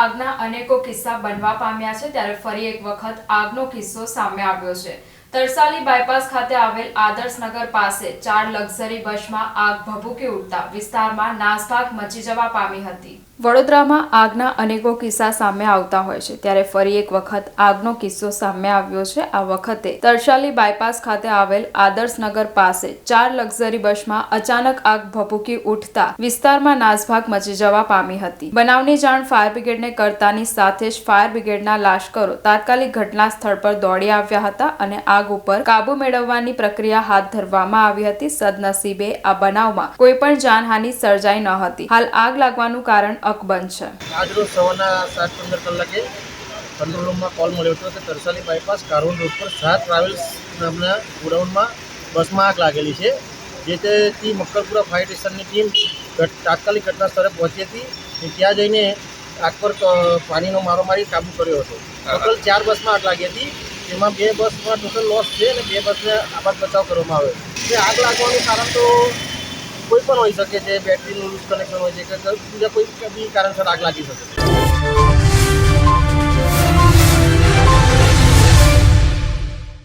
આગના અનેકો કિસ્સા બનવા પામ્યા છે, ત્યારે ફરી એક વખત આગનો કિસ્સો સામે આવ્યો છે. તરસાલી બાયપાસ ખાતે આવેલ આદર્શનગર પાસે ચાર લક્ઝરી બસમાં આગ ભભૂકી ઉઠતા વિસ્તારમાં નાસભાગ મચી જવા પામી હતી. વડોદરામાં આગના અનેકો કિસ્સા સામે આવતા હોય છે. ત્યારે ફરી એક વખત આગનો કિસ્સો સામે આવ્યો છે. આ વખતે તરસાલી બાયપાસ ખાતે આવેલ આદર્શનગર પાસે ચાર લક્ઝરી બસમાં અચાનક આગ ભભૂકી ઉઠતા વિસ્તારમાં નાસભાગ મચી જવા પામી હતી. બનાવની જાણ ફાયર બ્રિગેડને કરતાની સાથે જ ફાયર બ્રિગેડના લાશ્કરો તાત્કાલિક ઘટના સ્થળ પર દોડી આવ્યા હતા અને આગ ઉપર કાબુ મેળવવાની પ્રક્રિયા હાથ ધરવામાં આવી હતી. સદનસીબે આ બનાવમાં કોઈ પણ જાનહાનિ સર્જાઈ ન હતી. હાલ આગ લાગવાનું કારણ અકબંધ છે. આજરોજ સવારના સાત પંદર કલાકે કંટ્રોલ રૂમમાં કોલ મળ્યો હતો કે તરસાલી બાયપાસ કારોન રોડ પર સાત ટ્રાવેલ્સ નામના ગોડાઉનમાં બસમાં આગ લાગેલી છે જે તેથી મક્કરપુરા ફાયર સ્ટેશનની ટીમ તાત્કાલિક ઘટના સ્થળે પહોંચી હતી અને ત્યાં જઈને આગ પર પાણીનો મારો મારી કાબુ કર્યો હતો. ટોટલ ચાર બસમાં આગ લાગી હતી. જેમાં બે બસમાં ટોટલ લોસ છે અને બે બસને આબાદ બચાવ કરવામાં આવ્યો છે આગ લાગવાનું કારણ તો કોઈ પણ હોઈ શકે છે બેટરીનું લૂઝ કનેક્શન હોય છે કે બીજા કોઈ બી કારણસર આગ લાગી શકે છે.